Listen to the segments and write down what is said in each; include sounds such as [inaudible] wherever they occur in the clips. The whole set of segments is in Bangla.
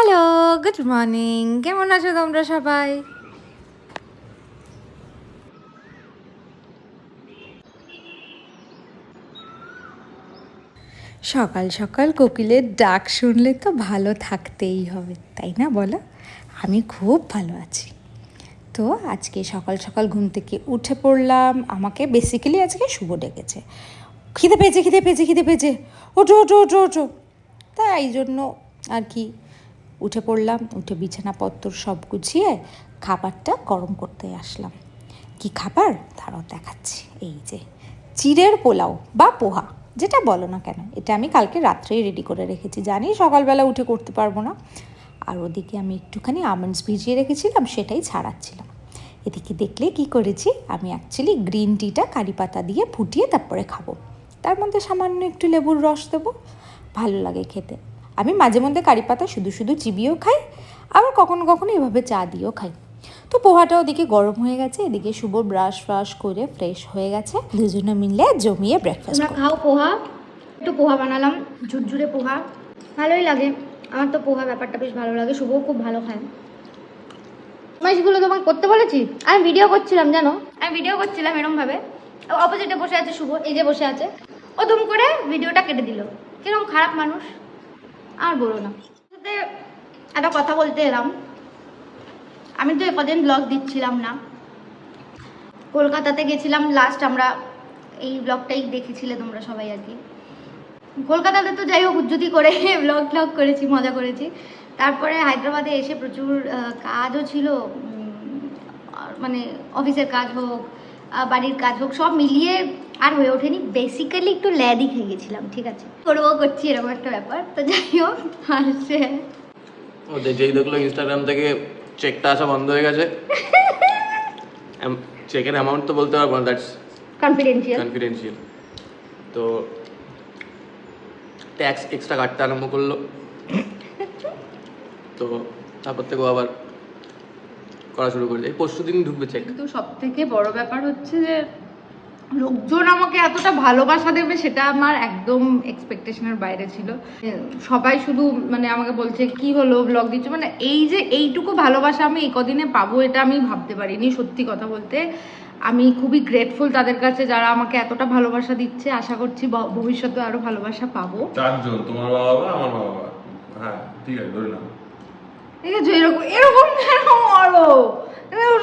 হ্যালো গুড মর্নিং কেমন আছো তোমরা সবাই? সকাল সকাল কোকিলের ডাক শুনলে তো ভালো থাকতেই হবে, তাই না বলো? আমি খুব ভালো আছি। তো আজকে সকাল সকাল ঘুম থেকে উঠে পড়লাম, আমাকে বেসিক্যালি আজকে শুভ ডেকেছে। খিদে পেয়েছে খিদে পেয়েছে খিদে পেয়েছে। ওঠো ওঠো ওঠো ওঠো। তাই জন্য আর কি উঠে পড়লাম, উঠে বিছানাপত্র সব গুছিয়ে খাবারটা গরম করতে আসলাম। কি খাবার? তারাও দেখাচ্ছি। এই যে, চিড়ের পোলাও বা পোহা, যেটা বলো না কেন, এটা আমি কালকে রাত্রেই রেডি করে রেখেছি। জানি সকালবেলা উঠে করতে পারব না। আর ওদিকে আমি একটুখানি আমন্ডস ভিজিয়ে রেখেছিলাম, সেটাই ছাড়াচ্ছিলাম। এদিকে দেখলে কি করেছি, আমি অ্যাকচুয়ালি গ্রিন টিটা কারি পাতা দিয়ে ফুটিয়ে তারপরে খাব। তার মধ্যে সামান্য একটু লেবুর রস দেবো, ভালো লাগে খেতে। আমি মাঝে মধ্যে কারি পাতা শুধু শুধু চিবিয়েও খাই আবার কখনো কখনো এভাবে চা দিয়েও খাই। তো পোহাটা ওদিকে গরম হয়ে গেছে এদিকে শুভ ব্রাশ ফ্রাশ করে ফ্রেশ হয়ে গেছে। দুজনে মিলে জমিয়ে ব্রেকফাস্ট খাও পোহা একটু পোহা বানালাম ঝুরঝুরে পোহা। ভালোই লাগে আমার তো পোহা ব্যাপারটা বেশ ভালো লাগে শুভও খুব ভালো খায়। মাইশগুলো তোমাকে করতে বলেছি? আমি ভিডিও করছিলাম জানো? আমি ভিডিও করছিলাম এরমভাবে। অপোজিটে বসে আছে শুভ এই যে বসে আছে। ও দুম করে ভিডিওটা কেটে দিল। কীরকম খারাপ মানুষ। বলো না। একটা কথা বলতে এলাম। আমি তো কদিন ব্লগ দিচ্ছিলাম না। কলকাতাতে গেছিলাম লাস্ট আমরা এই ব্লগটাই দেখেছিলে তোমরা সবাই আর কি। কলকাতাতে তো যাই হোক উজ্জুতি করে [laughs] ব্লগ ব্লগ করেছি, মজা করেছি। তারপরে হায়দ্রাবাদে এসে প্রচুর কাজও ছিল। মানে অফিসের কাজ হোক বাড়ির কাজ হোক সব মিলিয়ে আর হয়ে ওঠেনি। বেসিক্যালি একটু ল্যাদি খেয়ে গেছিলাম ঠিক আছে? করব করছি এরকম একটা ব্যাপার। তো যাই হোক আসছে। যেই দেখল ইনস্টাগ্রাম থেকে চেকটা আসা বন্ধ হয়ে গেছে। চেকের অ্যামাউন্ট তো বলতে পারব না দ্যাটস কনফিডেন্সিয়াল কনফিডেন্সিয়াল তো ট্যাক্স এক্সট্রা কাটতে আরম্ভ করল। তো তারপর থেকে আবার করা শুরু করে এই পরশু দিন ঢুকবে চেক কিন্তু সব থেকে বড় ব্যাপার হচ্ছে যে লোকজন আমাকে এতটা ভালোবাসা দেবে সেটা আমার একদম এক্সপেকটেশনের বাইরে ছিল। সবাই শুধু মানে আমাকে বলছে কি হলো? ব্লগ দিচ্ছ? মানে এই যে এইটুকু ভালোবাসা আমি এই কদিনে পাবো এটা আমি ভাবতে পারিনি সত্যি কথা বলতে। আমি খুবই গ্রেটফুল তাদের কাছে যারা আমাকে এতটা ভালোবাসা দিচ্ছে। আশা করছি ভবিষ্যতে আরও ভালোবাসা পাবো। চারজন তোমার বাবা আমার বাবা? হ্যাঁ ঠিক আছে ধরে নাও। ঠিক আছে? এরকম এরকম [laughs] কেন করো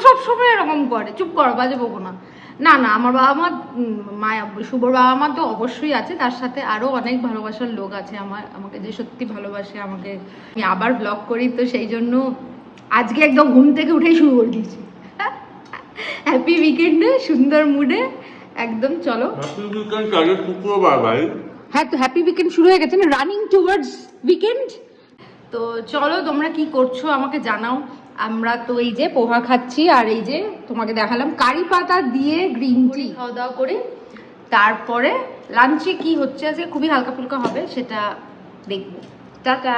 সব সময় এরকম করে। চুপ করো বাজে বকো না। না না আমার বাবা মা মায়া শুভর বাবা মা তো অবশ্যই আছে। তার সাথে আরও অনেক ভালোবাসার লোক আছে আমার। আমাকে যে সত্যি ভালোবাসে আমাকে আমি আবার ব্লগ করি। তো সেই জন্য আজকে একদম ঘুম থেকে উঠেই শুরু করে দিয়েছি। [laughs] হ্যাপি উইকেন্ডে সুন্দর মুডে একদম চলো। হ্যাঁ তো হ্যাপি উইকেন্ড শুরু হয়ে গেছে না? রানিং টুয়ার্ডস উইকেন্ড তো চলো তোমরা কি করছ? আমাকে জানাও। আমরা তো এই যে পোহা খাচ্ছি আর এই যে তোমাকে দেখালাম কারি পাতা দিয়ে গ্রিন টি খাওয়া দাওয়া করে। তারপরে লাঞ্চে কি হচ্ছে? আজকে খুবই হালকা ফুলকা হবে সেটা দেখব। টাটা!